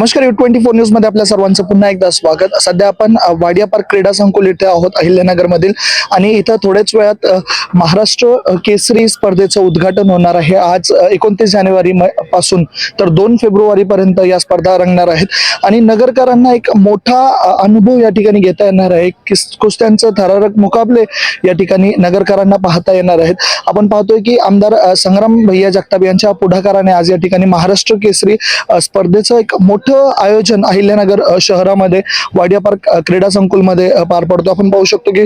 नमस्कार you twenty four न्यूजमध्ये आपल्या सर्वांचं पुन्हा एकदा स्वागत. सध्या आपण वाडिया पार्क क्रीडा संकुल इथे आहोत अहिल्यानगर मधील आणि इथं थोड्याच वेळात महाराष्ट्र केसरी स्पर्धेचं उद्घाटन होणार आहे. आज एकोणतीस जानेवारी पासून तर दोन फेब्रुवारी पर्यंत या स्पर्धा रंगणार आहेत. आणि नगरकरांना एक मोठा अनुभव या ठिकाणी घेता येणार आहे. कुस्त्यांचं थरारक मुकाबले या ठिकाणी नगरकरांना पाहता येणार आहेत. आपण पाहतोय की आमदार संग्राम भैया जगताप यांच्या पुढाकाराने आज या ठिकाणी महाराष्ट्र केसरी स्पर्धेचं एक मोठं आयोजन अहिल्यानगर शहरामध्ये वाडिया पार्क क्रीडा संकुलमध्ये पार पडतो. आपण पाहू शकतो की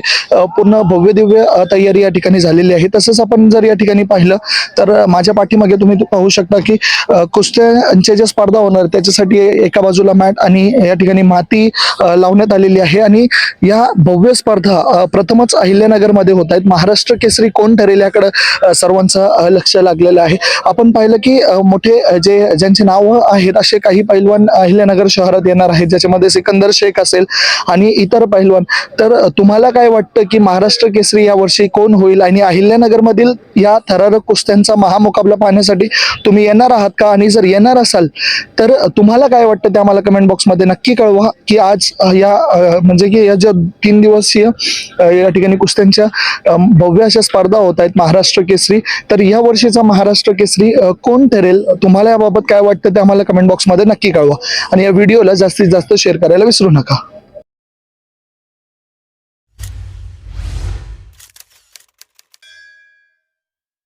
पूर्ण भव्य दिव्य तयारी या ठिकाणी झालेली आहे. तसंच आपण जर या ठिकाणी पाहिलं तर माझ्या पाठीमागे तुम्ही पाहू शकता की कुस्त्यांच्या ज्या स्पर्धा होणार त्याच्यासाठी एका बाजूला मॅट आणि या ठिकाणी माती लावण्यात आलेली आहे. आणि या भव्य स्पर्धा प्रथमच अहिल्यानगरमध्ये होत आहेत. महाराष्ट्र केसरी कोण ठरेल याकडं सर्वांचं लक्ष लागलेलं आहे. आपण पाहिलं की मोठे जे ज्यांचे नाव आहेत असे काही पैलवान अहिल्यानगर शहरात येणार आहेत ज्याच्यामध्ये सिकंदर शेख असेल आणि इतर पैलवान. तर तुम्हाला काय वाटतं की महाराष्ट्र केसरी या वर्षी कोण होईल? आणि अहिल्यानगरमधील या थरारक कुस्त्यांचा महामुकाबला पाहण्यासाठी तुम्ही येणार आहात का? आणि जर येणार असाल तर तुम्हाला काय वाटतं ते आम्हाला कमेंट बॉक्समध्ये नक्की कळवा की आज या म्हणजे की या ज्या तीन दिवसीय या ठिकाणी कुस्त्यांच्या भव्य अशा स्पर्धा होत आहेत महाराष्ट्र केसरी तर या वर्षीचा महाराष्ट्र केसरी कोण ठरेल? तुम्हाला याबाबत काय वाटतं ते आम्हाला कमेंट बॉक्समध्ये नक्की कळवा. आणि या व्हिडिओला जास्तीत जास्त शेअर करायला विसरू नका.